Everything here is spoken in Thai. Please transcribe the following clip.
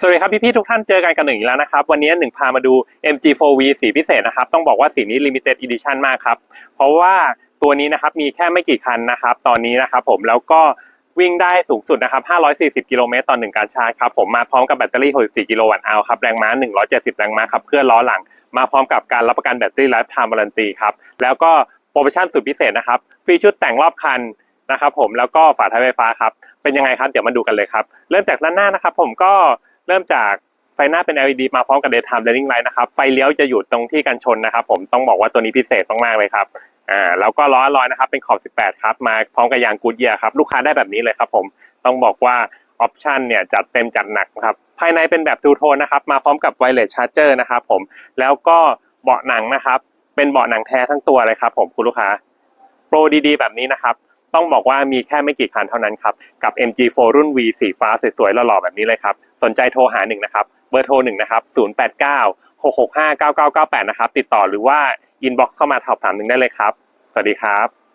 สวัสดีครับพี่ๆทุกท่านเจอกันกันหนึ่งอีกแล้วนะครับ วันนี้หนึ่งพามาดู MG4V สีพิเศษนะครับ ต้องบอกว่าสีนี้ Limited Edition มากครับ เพราะว่าตัวนี้นะครับมีแค่ไม่กี่คันนะครับ ตอนนี้นะครับผมแล้วก็วิ่งได้สูงสุดนะครับ 540 กิโลเมตรต่อหนึ่งการชาร์จครับ ผมมาพร้อมกับแบตเตอรี่ 64 กิโลวัตต์เอาครับ แรงม้า 170 แรงม้าครับ เคลื่อล้อหลัง มาพร้อมกับการรับประกันแบตเตอรี่ไลฟ์ไทม์วารันตีครับ แล้วก็โปรโมชั่นสุดพิเศษนะครับ ฟรีชุดแต่งรอบคันนะครับผม แล้วก็ฝาท้ายไฟฟ้าครับ เป็นยังไงครับ เดี๋ยวมาดูกันเลยครับ เริ่มจากด้านหน้านะครับ ผมก็ เริ่มจากไฟหน้าเป็น LED มาพร้อมกับ daytime running light นะครับ ไฟเลี้ยวจะอยู่ตรงที่กันชนนะครับ ผมต้องบอกว่าตัวนี้พิเศษมาก ๆ เลยครับ อ่า แล้วก็ล้อลอยนะครับ เป็นขอบ 18 ครับ มาพร้อมกับยางกูดเยียครับ ลูกค้าได้แบบนี้เลยครับผม ต้องบอกว่าออปชันเนี่ยจัดเต็มจัดหนักนะครับ ภายในเป็นแบบทูโทนนะครับ มาพร้อมกับไวเลสชาร์เจอร์นะครับผม แล้วก็เบาะหนังนะครับ เป็นเบาะหนังแท้ทั้งตัวเลยครับ ผมคุณลูกค้า โปรดีๆ แบบนี้นะครับ ต้องบอกว่ามีแค่ไม่กี่คันเท่านั้นครับ กับ MG4 รุ่น V สีฟ้าสวยๆหล่อๆแบบนี้เลยครับ สนใจโทรหาหนึ่งนะครับ เบอร์โทรหนึ่งนะครับ089 665 9998 นะครับ ติดต่อหรือว่า inbox เข้ามาสอบถามหนึ่งได้เลยครับ สวัสดีครับ